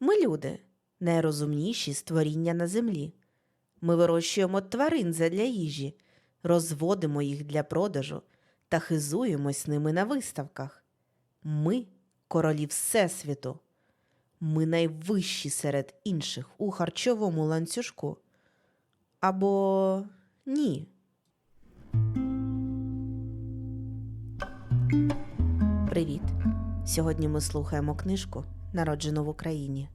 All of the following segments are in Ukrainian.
Ми люди, найрозумніші створіння на землі. Ми вирощуємо тварин задля їжі, розводимо їх для продажу та хизуємось ними на виставках. Ми королі Всесвіту. Ми найвищі серед інших у харчовому ланцюжку. Або ні. Привіт! Сьогодні ми слухаємо книжку Народжену в Україні.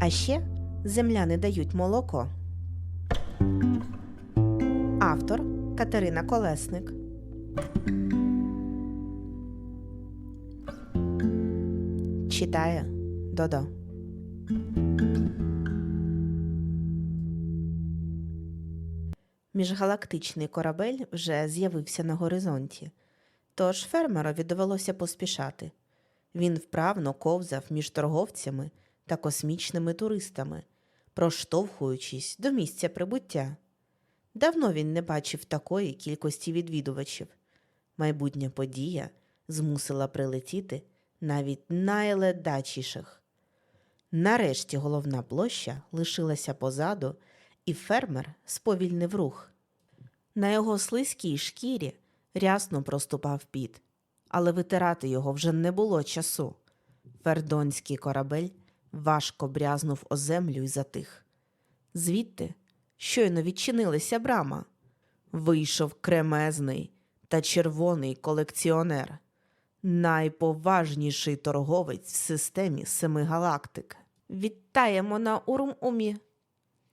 А ще земляни дають молоко. Автор Катерина Колесник. Читає Додо. Міжгалактичний корабель вже з'явився на горизонті, тож фермерові довелося поспішати. Він вправно ковзав між торговцями та космічними туристами, проштовхуючись до місця прибуття. Давно він не бачив такої кількості відвідувачів. Майбутня подія змусила прилетіти навіть найледачіших. Нарешті головна площа лишилася позаду, і фермер сповільнив рух. На його слизькій шкірі рясно проступав піт, але витирати його вже не було часу. Фердонський корабель важко брязнув о землю і затих. Звідти щойно відчинилася брама. Вийшов кремезний та червоний колекціонер, найповажніший торговець в системі семи галактик. Вітаємо на Урум-Умі,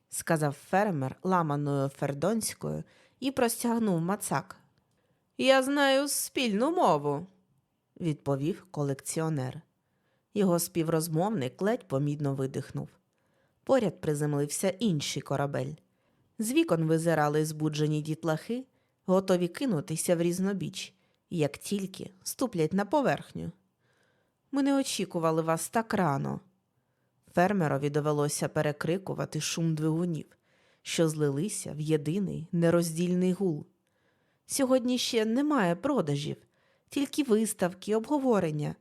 сказав фермер ламаною фердонською і простягнув мацак. Я знаю спільну мову, відповів колекціонер. Його співрозмовник ледь помідно видихнув. Поряд приземлився інший корабель. З вікон визирали збуджені дітлахи, готові кинутися в різнобіч, як тільки ступлять на поверхню. Ми не очікували вас так рано. Фермерові довелося перекрикувати шум двигунів, що злилися в єдиний нероздільний гул. Сьогодні ще немає продажів, тільки виставки, обговорення.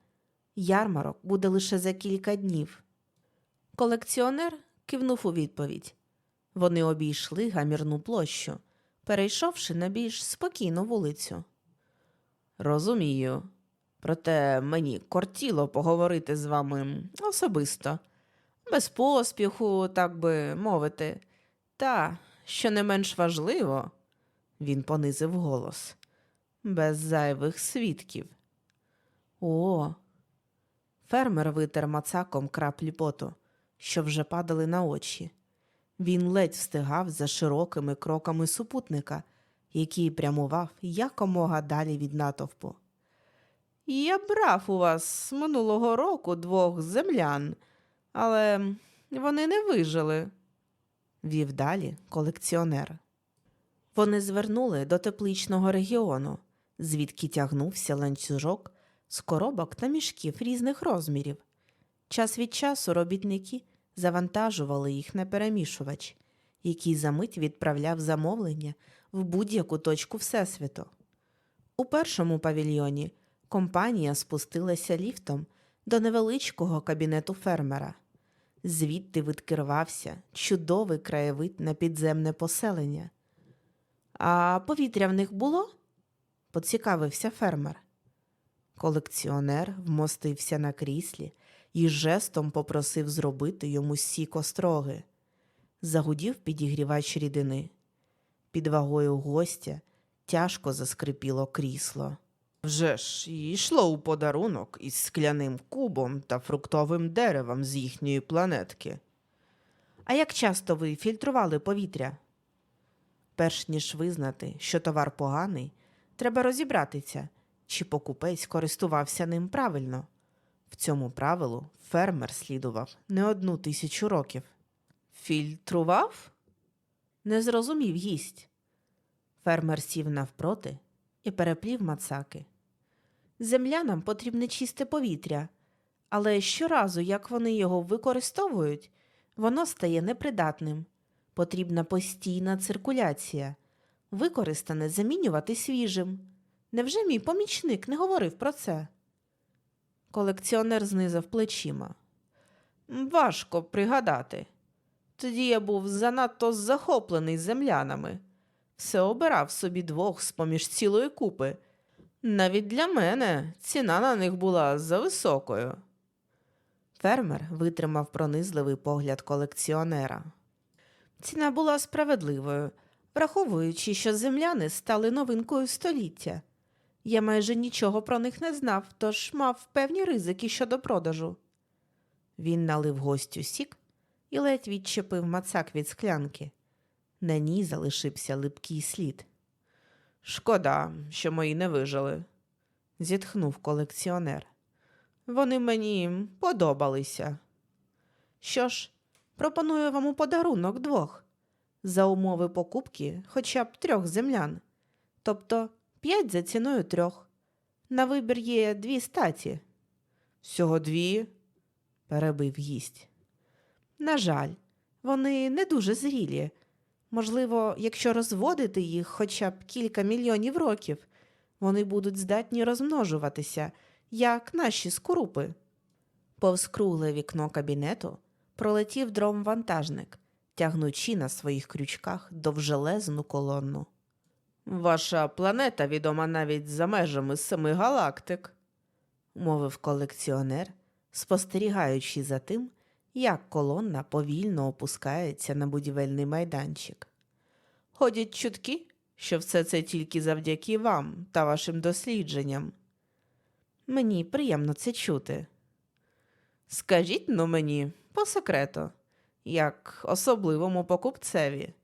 Ярмарок буде лише за кілька днів. Колекціонер кивнув у відповідь. Вони обійшли гамірну площу, перейшовши на більш спокійну вулицю. Розумію. Проте мені кортіло поговорити з вами особисто, без поспіху, так би мовити. Та, що не менш важливо, він понизив голос, без зайвих свідків. О, фермер витер мацаком краплі поту, що вже падали на очі. Він ледь встигав за широкими кроками супутника, який прямував якомога далі від натовпу. Я брав у вас минулого року двох землян, але вони не вижили, вів далі колекціонер. Вони звернули до тепличного регіону, звідки тягнувся ланцюжок з коробок та мішків різних розмірів. Час від часу робітники завантажували їх на перемішувач, який за мить відправляв замовлення в будь-яку точку Всесвіту. У першому павільйоні компанія спустилася ліфтом до невеличкого кабінету фермера. Звідти відкривався чудовий краєвид на підземне поселення. А повітря в них було? поцікавився фермер. Колекціонер вмостився на кріслі і жестом попросив зробити йому сік остроги. Загудів підігрівач рідини. Під вагою гостя тяжко заскрипіло крісло. Вже ж і йшло у подарунок із скляним кубом та фруктовим деревом з їхньої планетки. А як часто ви фільтрували повітря? Перш ніж визнати, що товар поганий, треба розібратися, чи покупець користувався ним правильно. В цьому правилу фермер слідував не одну тисячу років. Фільтрував? Не зрозумів гість. Фермер сів навпроти і переплів мацаки. Землянам потрібне чисте повітря, але щоразу, як вони його використовують, воно стає непридатним. Потрібна постійна циркуляція, використане замінювати свіжим. Невже мій помічник не говорив про це? Колекціонер знизав плечима. Важко пригадати. Тоді я був занадто захоплений землянами. Все обирав собі двох з поміж цілої купи. Навіть для мене ціна на них була зависокою. Фермер витримав пронизливий погляд колекціонера. Ціна була справедливою, враховуючи, що земляни стали новинкою століття. Я майже нічого про них не знав, тож мав певні ризики щодо продажу. Він налив гостю сік і ледь відчепив мацак від склянки. На ній залишився липкий слід. Шкода, що мої не вижили, зітхнув колекціонер. Вони мені подобалися. Що ж, пропоную вам у подарунок двох за умови покупки хоча б трьох землян, тобто п'ять за ціною трьох. На вибір є дві статі. Всього дві, перебив гість. На жаль, вони не дуже зрілі. Можливо, якщо розводити їх хоча б кілька мільйонів років, вони будуть здатні розмножуватися, як наші скорупи. Повз кругле вікно кабінету пролетів дром-вантажник, тягнучи на своїх крючках довжелезну колонну. Ваша планета відома навіть за межами семи галактик, мовив колекціонер, спостерігаючи за тим, як колонна повільно опускається на будівельний майданчик. Ходять чутки, що все це тільки завдяки вам та вашим дослідженням. Мені приємно це чути. Скажіть ну мені по секрету, як особливому покупцеві.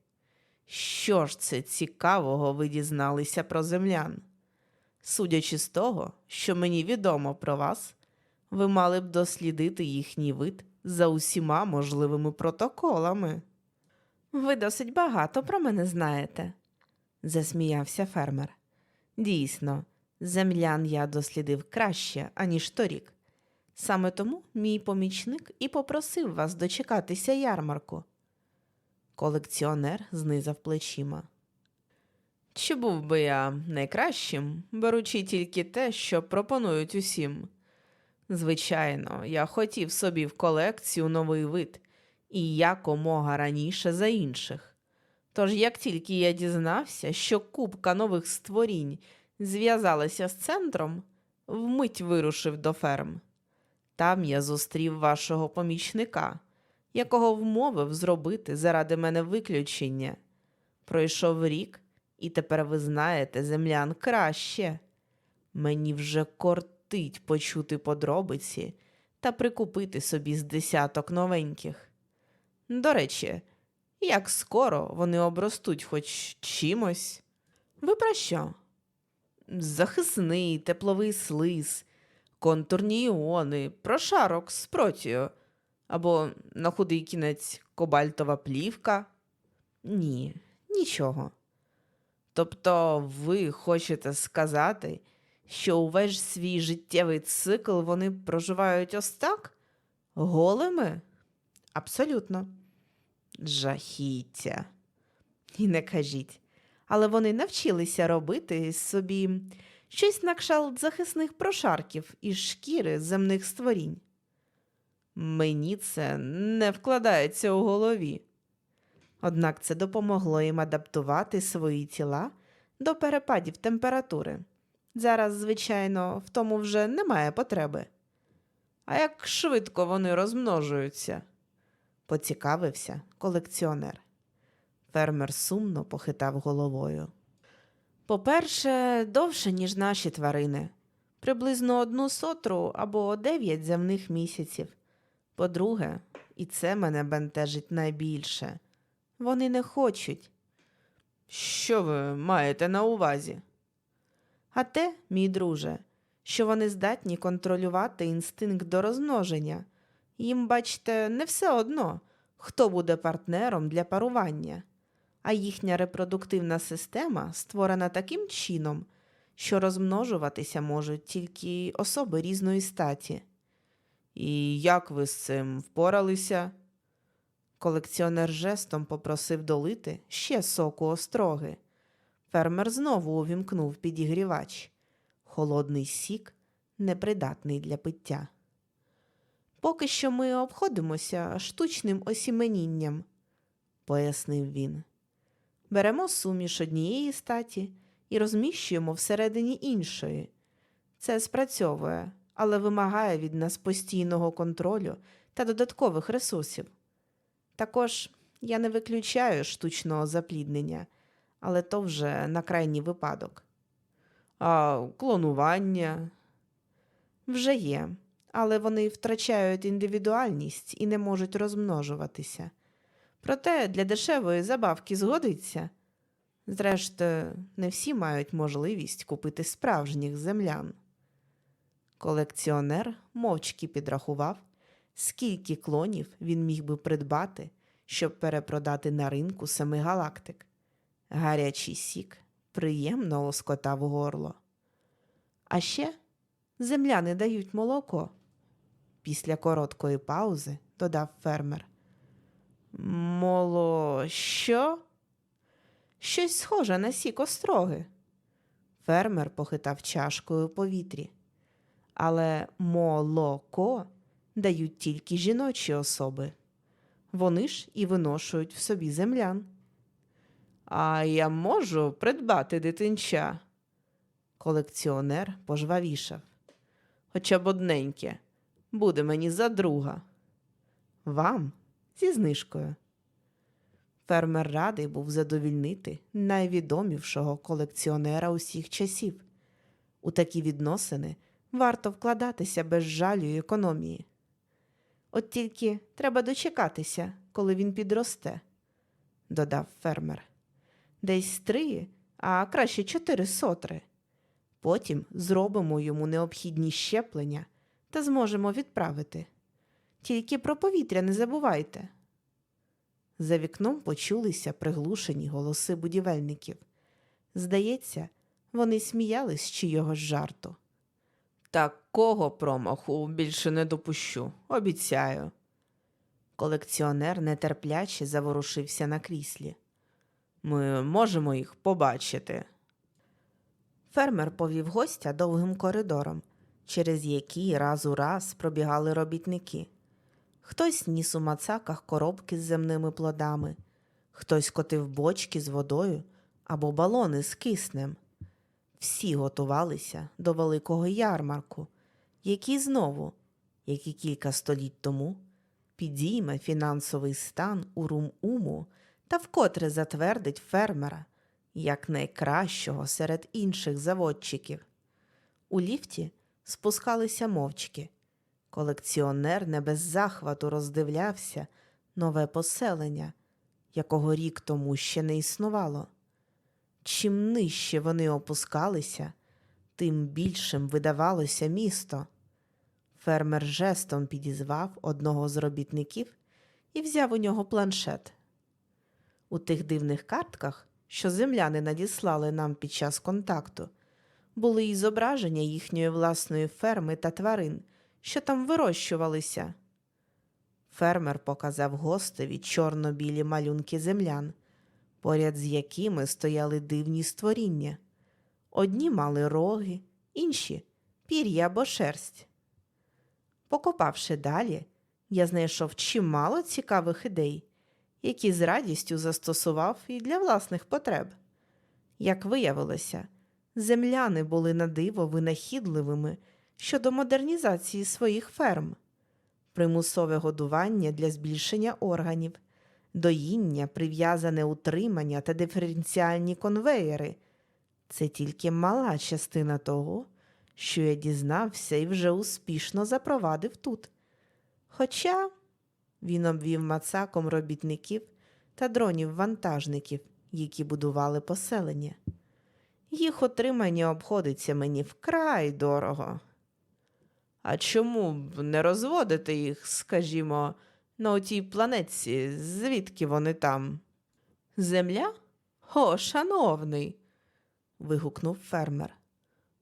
Що ж це цікавого ви дізналися про землян? Судячи з того, що мені відомо про вас, ви мали б дослідити їхній вид за усіма можливими протоколами. Ви досить багато про мене знаєте, засміявся фермер. Дійсно, землян я дослідив краще, аніж торік. Саме тому мій помічник і попросив вас дочекатися ярмарку. Колекціонер знизав плечима. Чи був би я найкращим, беручи тільки те, що пропонують усім? Звичайно, я хотів собі в колекцію новий вид і якомога раніше за інших. Тож, як тільки я дізнався, що купка нових створінь зв'язалася з центром, вмить вирушив до ферм. Там я зустрів вашого помічника, якого вмовив зробити заради мене виключення. Пройшов рік, і тепер ви знаєте землян краще. Мені вже кортить почути подробиці та прикупити собі з десяток новеньких. До речі, як скоро вони обростуть хоч чимось? Ви про що? Захисний, тепловий слиз, контурні іони, прошарок з протію, або на худий кінець кобальтова плівка? Ні, нічого. Тобто ви хочете сказати, що увесь свій життєвий цикл вони проживають ось так? Голими? Абсолютно. Жахіття. І не кажіть. Але вони навчилися робити собі щось на кшалт захисних прошарків із шкіри земних створінь. Мені це не вкладається у голові. Однак це допомогло їм адаптувати свої тіла до перепадів температури. Зараз, звичайно, в тому вже немає потреби. А як швидко вони розмножуються? поцікавився колекціонер. Фермер сумно похитав головою. По-перше, довше, ніж наші тварини, приблизно одну сотру або дев'ять земних місяців. По-друге, і це мене бентежить найбільше. Вони не хочуть. Що ви маєте на увазі? А те, мій друже, що вони здатні контролювати інстинкт до розмноження. Їм, бачите, не все одно, хто буде партнером для парування, а їхня репродуктивна система створена таким чином, що розмножуватися можуть тільки особи різної статі. І як ви з цим впоралися? Колекціонер жестом попросив долити ще соку остроги. Фермер знову увімкнув підігрівач, Холодний сік непридатний для пиття. Поки що ми обходимося штучним осіменінням, пояснив він. Беремо суміш однієї статі і розміщуємо всередині іншої. Це спрацьовує, але вимагає від нас постійного контролю та додаткових ресурсів. Також я не виключаю штучного запліднення, але то вже на крайній випадок. А клонування вже є, але вони втрачають індивідуальність і не можуть розмножуватися. Проте для дешевої забавки згодиться. Зрештою, не всі мають можливість купити справжніх землян. Колекціонер мовчки підрахував, скільки клонів він міг би придбати, щоб перепродати на ринку семи галактик. Гарячий сік приємно лоскотав горло. А ще земляни дають молоко. Після короткої паузи додав фермер. Моло, що? Щось схоже на сік остроги. Фермер похитав чашкою у повітрі. Але молоко дають тільки жіночі особи. Вони ж і виношують в собі землян. А я можу придбати дитинча. Колекціонер пожвавішав. Хоча б одненьке. Буде мені за друга. Вам зі знижкою. Фермер радий був задовільнити найвідомішого колекціонера усіх часів. У такі відносини варто вкладатися без жалю й економії. От тільки треба дочекатися, коли він підросте, додав фермер. Десь три, а краще чотири сотри. Потім зробимо йому необхідні щеплення та зможемо відправити. Тільки про повітря не забувайте. За вікном почулися приглушені голоси будівельників. Здається, вони сміялись з чийогось жарту. Такого промаху більше не допущу, обіцяю. Колекціонер нетерпляче заворушився на кріслі. Ми можемо їх побачити. Фермер повів гостя довгим коридором, через який раз у раз пробігали робітники. Хтось ніс у мацаках коробки з земними плодами, хтось котив бочки з водою або балони з киснем. Всі готувалися до великого ярмарку, який знову, як і кілька століть тому, підійме фінансовий стан у Рум-Уму та вкотре затвердить фермера як найкращого серед інших заводчиків. У ліфті спускалися мовчки. Колекціонер не без захвату роздивлявся нове поселення, якого рік тому ще не існувало. Чим нижче вони опускалися, тим більшим видавалося місто. Фермер жестом підізвав одного з робітників і взяв у нього планшет. У тих дивних картках, що земляни надіслали нам під час контакту, були й зображення їхньої власної ферми та тварин, що там вирощувалися. Фермер показав гостеві чорно-білі малюнки землян, поряд з якими стояли дивні створіння. Одні мали роги, інші пір'я або шерсть. Покопавши далі, я знайшов чимало цікавих ідей, які з радістю застосував і для власних потреб. Як виявилося, земляни були на диво винахідливими щодо модернізації своїх ферм, примусове годування для збільшення органів, доїння, прив'язане утримання та диференціальні конвеєри. Це тільки мала частина того, що я дізнався і вже успішно запровадив тут. Хоча він обвів мацаком робітників та дронів-вантажників, які будували поселення. Їх отримання обходиться мені вкрай дорого. А чому б не розводити їх, скажімо, на отій планетці, звідки вони там? Земля? О, шановний. вигукнув фермер.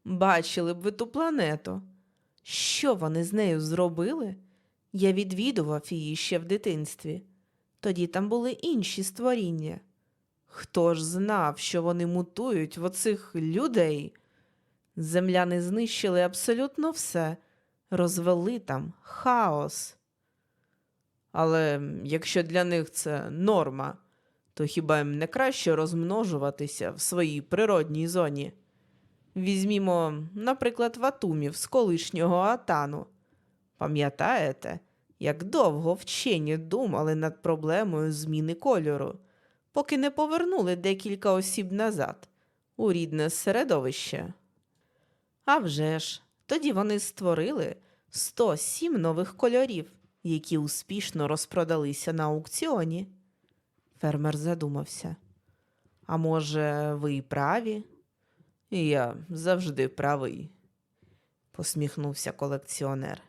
Бачили б ви ту планету. Що вони з нею зробили? Я відвідував її ще в дитинстві. Тоді там були інші створіння. Хто ж знав, що вони мутують в оцих людей? Земляни знищили абсолютно все, розвели там хаос. Але якщо для них це норма, то хіба їм не краще розмножуватися в своїй природній зоні? Візьмімо, наприклад, ватумів з колишнього Атану. Пам'ятаєте, як довго вчені думали над проблемою зміни кольору, поки не повернули декілька осіб назад у рідне середовище? А вже ж, тоді вони створили 107 нових кольорів, які успішно розпродалися на аукціоні. Фермер задумався. А може, ви і праві? Я завжди правий, посміхнувся колекціонер.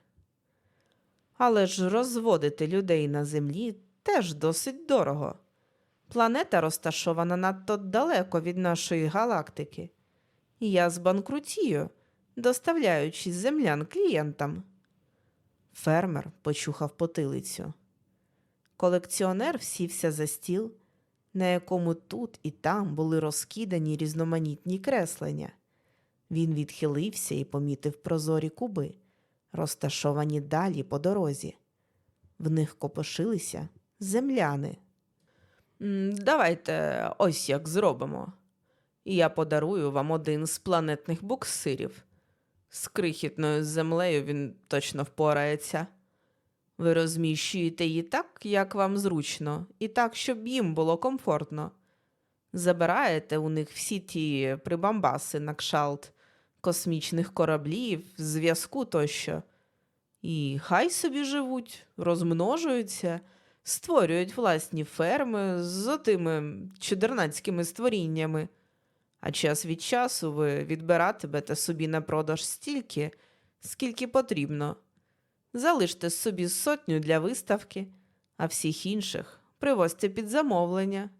Але ж розводити людей на землі теж досить дорого. Планета розташована надто далеко від нашої галактики. Я збанкрутію, доставляючи землян клієнтам. Фермер почухав потилицю. Колекціонер сівся за стіл, на якому тут і там були розкидані різноманітні креслення. Він відхилився і помітив прозорі куби, розташовані далі по дорозі. В них копошилися земляни. Давайте ось як зробимо. Я подарую вам один з планетних буксирів. З крихітною землею він точно впорається. Ви розміщуєте її так, як вам зручно, і так, щоб їм було комфортно. Забираєте у них всі ті прибамбаси на кшалт космічних кораблів, зв'язку тощо. І хай собі живуть, розмножуються, створюють власні ферми з тими чудернацькими створіннями. А час від часу ви відбиратимете собі на продаж стільки, скільки потрібно. Залиште собі сотню для виставки, а всіх інших привозьте під замовлення.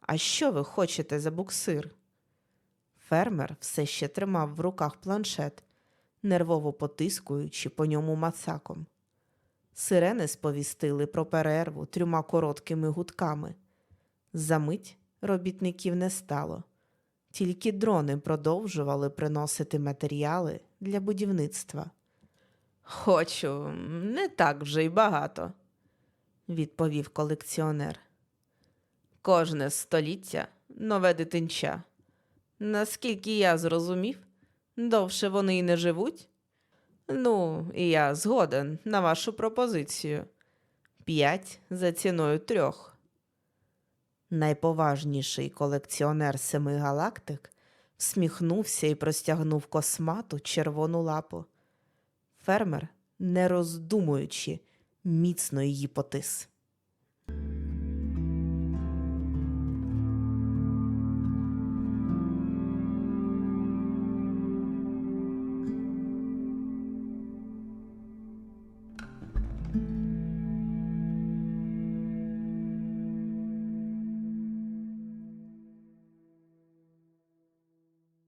А що ви хочете за буксир? Фермер все ще тримав в руках планшет, нервово потискуючи по ньому мацаком. Сирени сповістили про перерву трьома короткими гудками. Замить робітників не стало, тільки дрони продовжували приносити матеріали для будівництва. Хочу, не так вже й багато, відповів колекціонер. Кожне століття нове дитинча. Наскільки я зрозумів, довше вони й не живуть. Ну, і я згоден на вашу пропозицію. П'ять за ціною трьох. Найповажніший колекціонер семи галактик всміхнувся і простягнув космату червону лапу. Фермер, не роздумуючи, міцно її потис.